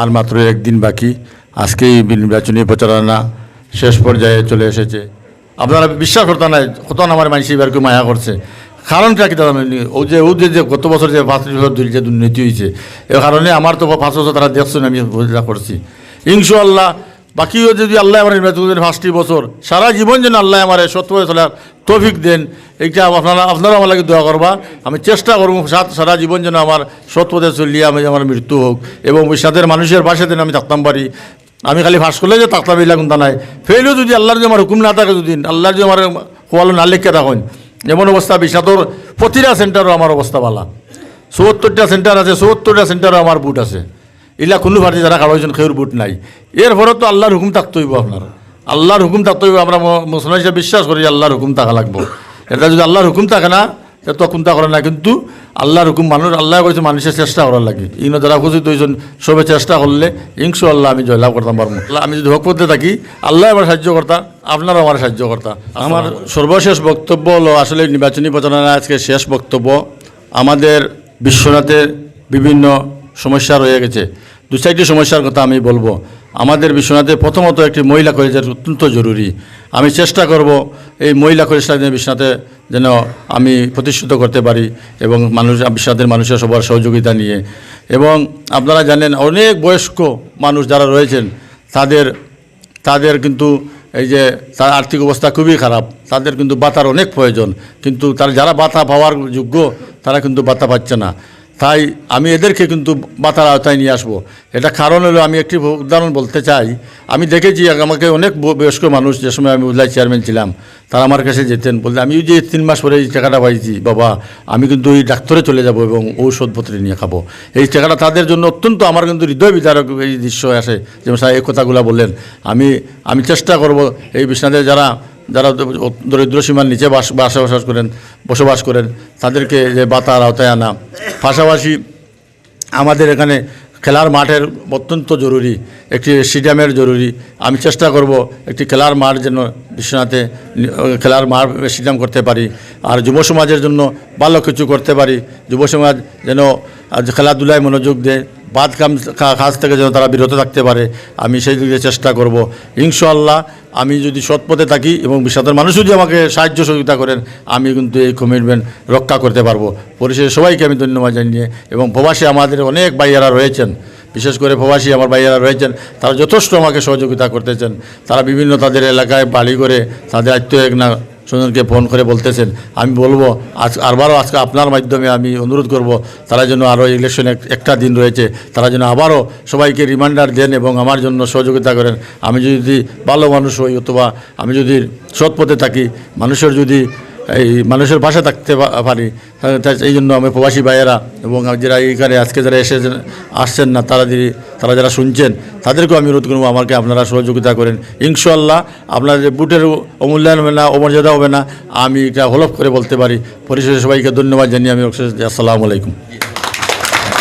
আর মাত্র একদিন বাকি। আজকেই নির্বাচনী প্রচারণা শেষ পর্যায়ে চলে এসেছে। আপনারা বিশ্বাস করতে নাই কত আমার মানুষ এবার কেউ মায়া করছে। কারণটা কি দাদা ও যে ও যে গত বছর যে পাঁচ বছর যে দুর্নীতি হয়েছে, এ কারণে আমার তো পাঁচ বছর তারা দেখছেন, আমি করছি। ইনশাল্লাহ বাকিও যদি আল্লাহ আমার নির্বাচন করেন পাঁচটি বছর, সারা জীবন যেন আল্লাহ আমার সত্য চলার তৌফিক দেন, এইটা আপনারা আপনারা আমার লাগে দোয়া করবা। আমি চেষ্টা করব সাত সারা জীবন যেন আমার সৎ পথে চলিয়ে আমি আমার মৃত্যু হোক এবং ওই মানুষের পাশে যেন আমি থাকতাম পারি। আমি খালি ফাঁস করলে যে থাকতাম, এই লাগুন তা নাই। ফেলেও যদি আল্লাহর যদি আমার হুকুম না থাকে যদি, আল্লাহর যদি আমার খোয়ালো না লেখকে থাকেন এমন অবস্থা বিষাদর প্রতিটা সেন্টারও আমার অবস্থা ভালা। চৌহত্তরটা সেন্টার আছে চৌহত্তরটা সেন্টারও আমার বুট আছে। ইলা কোনো পার্টি যারা খাওয়াইছেন খেউর বুট নাই। এর ফলে তো আল্লাহর হুকুম থাকতে হইব আপনার। আল্লাহর হুকুম থাকতে হইব আমরা মুসলমান হিসেবে বিশ্বাস করি যে আল্লাহর হুকুম থাকা লাগবো। এটা যদি আল্লাহর হুকুম থাকে না এটা তো চিন্তা করে না কিন্তু আল্লাহর হুকুম মানুষ আল্লাহ করেছে মানুষের চেষ্টা করার লাগে। ইনো যারা খুশি দুইজন সবে চেষ্টা করলে ইনশু আল্লাহ আমি জয়লাভ করতাম পারব আমি যদি হক করতে থাকি আল্লাহ আমার সাহায্য করতা আপনারা আমার সাহায্য করতা। আমার সর্বশেষ বক্তব্য হলো আসলে নির্বাচনী প্রচারণা আজকে শেষ বক্তব্য। আমাদের বিশ্বনাথের বিভিন্ন সমস্যা রয়ে গেছে। দু চারটি সমস্যার কথা আমি বলব। আমাদের বিশ্বনাথে প্রথমত একটি মহিলা কলেজের অত্যন্ত জরুরি। আমি চেষ্টা করব এই মহিলা কলেজটা যেন বিশ্বনাথে যেন আমি প্রতিষ্ঠিত করতে পারি এবং মানুষ বিশ্বনাথের মানুষের সবার সহযোগিতা নিয়ে। এবং আপনারা জানেন অনেক বয়স্ক মানুষ যারা রয়েছেন, তাদের তাদের কিন্তু এই যে তার আর্থিক অবস্থা খুবই খারাপ। তাদের কিন্তু বাতার অনেক প্রয়োজন। কিন্তু তার যারা বাতা পাওয়ার যোগ্য, তারা কিন্তু বাতা পাচ্ছে না। তাই আমি এদেরকে কিন্তু বাতার আওতায় নিয়ে আসব। এটা কারণ হলো আমি একটি উদাহরণ বলতে চাই। আমি দেখেছি আমাকে অনেক বয়স্ক মানুষ যে সময় আমি উজলাই চেয়ারম্যান ছিলাম, তারা আমার কাছে যেতেন বলতে আমি যে তিন মাস পরে এই টাকাটা পাইছি, বাবা, আমি কিন্তু এই ডাক্তারে চলে যাব এবং ঔষধপত্র নিয়ে খাব। এই টাকাটা তাদের জন্য অত্যন্ত আমার কিন্তু হৃদয় বিদারক এই দৃশ্য আসে। যেমন স্যার এই কথাগুলো বললেন, আমি আমি চেষ্টা করব এই বিশ্বনাথে যারা যারা দরিদ্র সীমার নিচে বাস বাসবাস করেন, বসবাস করেন, তাদেরকে যে বাতার আওতায় আনা। পাশাপাশি আমাদের এখানে খেলার মাঠের অত্যন্ত জরুরি, একটি স্টেডিয়ামের জরুরি। আমি চেষ্টা করব একটি খেলার মাঠ যেন বিশ্বনাথে খেলার মাঠ স্টেডিয়াম করতে পারি। আর যুব সমাজের জন্য ভালো কিছু করতে পারি। যুব সমাজ যেন খেলাধুলায় মনোযোগ দেয়। বাদ কাজ থেকে যেন তারা বিরত থাকতে পারে, আমি সেই দিকে চেষ্টা করব। ইনশাল্লাহ আমি যদি সৎ পথে থাকি এবং বিশ্বনাথের মানুষ যদি আমাকে সাহায্য সহযোগিতা করেন, আমি কিন্তু এই কমিটমেন্ট রক্ষা করতে পারব। পরিশেষে সবাইকে আমি ধন্যবাদ জানিয়ে, এবং প্রবাসী আমাদের অনেক ভাইয়েরা রয়েছেন, বিশেষ করে প্রবাসী আমার ভাইয়েরা রয়েছেন, তারা যথেষ্ট আমাকে সহযোগিতা করতেছেন। তারা বিভিন্ন তাদের এলাকায় বাড়ি করে তাদের আত্মীয় এক না সুজনকে ফোন করে বলতেছেন, আমি বলব, আজ আবারও আজকে আপনার মাধ্যমে আমি অনুরোধ করব, তারা যেন আরও ইলেকশন একটা দিন রয়েছে, তারা যেন আবারও সবাইকে রিমান্ডার দেন এবং আমার জন্য সহযোগিতা করেন। আমি যদি ভালো মানুষ হই অথবা আমি যদি সৎ পথে থাকি, মানুষের যদি এই মানুষের পাশে থাকতে পারি। এই জন্য আমি প্রবাসী ভাইয়েরা এবং যারা এইখানে আজকে যারা এসেছেন আসছেন না, তারা যদি, তারা যারা শুনছেন, তাদেরকেও আমি অনুরোধ করব আমাকে আপনারা সহযোগিতা করেন। ইনশাল্লাহ আপনার যে বুটের অমূল্যায়ন হবে না, অমর্যাদা হবে না, আমি এটা হলফ করে বলতে পারি। পরিশেষে সবাইকে ধন্যবাদ জানিয়ে আমি আসসালামু আলাইকুম।